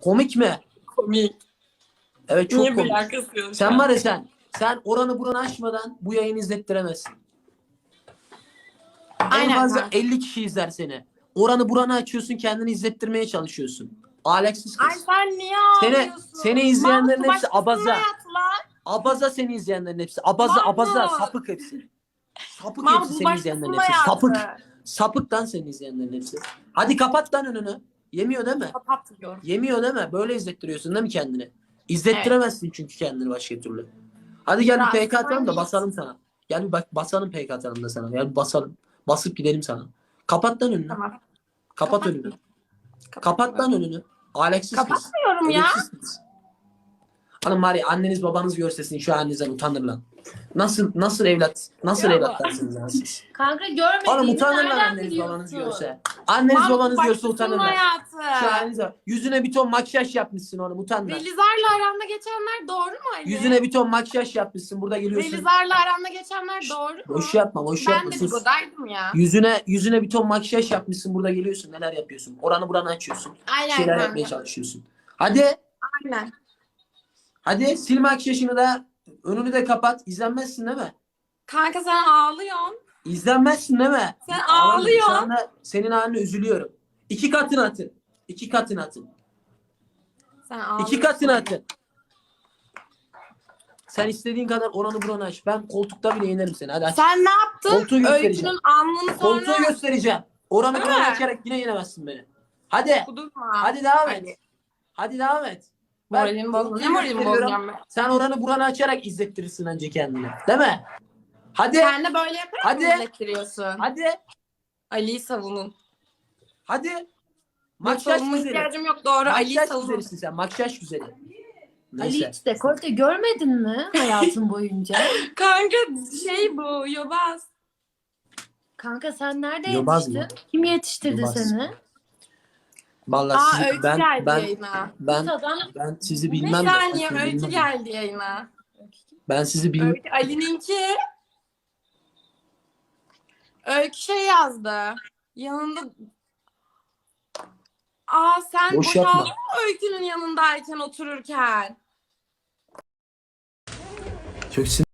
Komik mi? Komik. Evet çok Niye komik. böyle kızıyorsun? Sen var ya sen. Sen oranı buranı açmadan bu yayını izlettiremezsin. En Aynen fazla kanka. 50 kişi izler seni. Oranı buranı açıyorsun kendini izlettirmeye çalışıyorsun. Aleksiz kız. Ay sen niye Seni- ağlıyorsun? seni izleyenlerin Mahmut, hepsi başkasının abaza. Abaza seni izleyenlerin hepsi. Abaza Mahmut. abaza sapık hepsi. Sapık Mahmut hepsi bu seni izleyenlerin başkasının hepsi. Sapık. Sapıktan seni izleyenlerin hepsi. Hadi kapat lan önünü. Yemiyor değil mi? Kapatmıyorum. Yemiyor değil mi? Böyle izlettiriyorsun değil mi kendini? İzlettiremezsin çünkü kendini başka türlü. Hadi gel bir PK atalım da basalım sana. Gel bir bak basalım PK atalım da sana. Gel basalım. Basıp gidelim sana. Kapat lan önünü. Tamam. Kapat Kapat. önünü. Kapat lan önünü. Kız. Kapatmıyorum ya. Edepsiz kız. Hanım var ya anneniz babanız görsesin şu halinizden utanır lan. Nasıl nasıl evlat nasıl Ya. evlatlarsınız lan siz? Kanka görmediğini Oğlum utanır lan anneniz babanız görse. Anneniz Mahmut, babanız görse utanırlar. hayatı. Şu halinize. Yüzüne bir ton makyaj yapmışsın oğlum utanma. Belizar'la aranda geçenler doğru mu Ali? Yüzüne bir ton makyaj yapmışsın burada geliyorsun. Belizar'la aranda geçenler doğru mu? Boş yapma boş Ben yapma de sus. bigodaydım ya. Yüzüne yüzüne bir ton makyaj yapmışsın burada geliyorsun neler yapıyorsun. Oranı buranı açıyorsun. Aynen şeyler kanka. yapmaya çalışıyorsun. Hadi Aynen. Hadi sil makyajını da önünü de kapat. İzlenmezsin değil mi? Kanka sen ağlıyorsun. İzlenmezsin değil mi? Sen Ağlarım. Şu ağlıyorsun. anda senin haline üzülüyorum. İki katını atın. İki katını atın. Sen ağlıyorsun. İki katını atın. Sen istediğin kadar oranı buranı aç. Ben koltukta bile yenerim seni. Hadi aç. Sen ne yaptın? Koltuğu göstereceğim. Öykünün alnını sonra Koltuğu göstereceğim. Oranı Değil buranı mi? açarak yine yenemezsin beni. Hadi. kudurma. Hadi devam et. Hadi. Hadi devam et. Moralimi bozma. Ne moralimi bozacağım ben? Sen oranı buranı açarak izlettirirsin önce kendini. Değil mi? Hadi. Sen de böyle yaparak Hadi. mı izlettiriyorsun? Hadi. Ali'yi savunun. Hadi. Makyaj savunma güzeli. ihtiyacım yok doğru. Ali'yi Makyaj savunun. güzelisin sen. Makyaj güzeli. Ali hiç dekolte görmedin mi hayatın boyunca? Kanka şey bu yobaz. Kanka sen nerede Yobaz mı? yetiştin? Kim yetiştirdi Yobaz. seni? Vallahi Aa sizi- Öykü ben geldi ben yayına. ben ben sizi Bir bilmem de. saniye Öykü bilmem. geldi yayına. Ben sizi bilmem. Öykü, Ali'ninki Öykü şey yazdı. Yanında Aa sen Boş yapma. boşaldın mı Öykü'nün yanındayken otururken? Çok sin-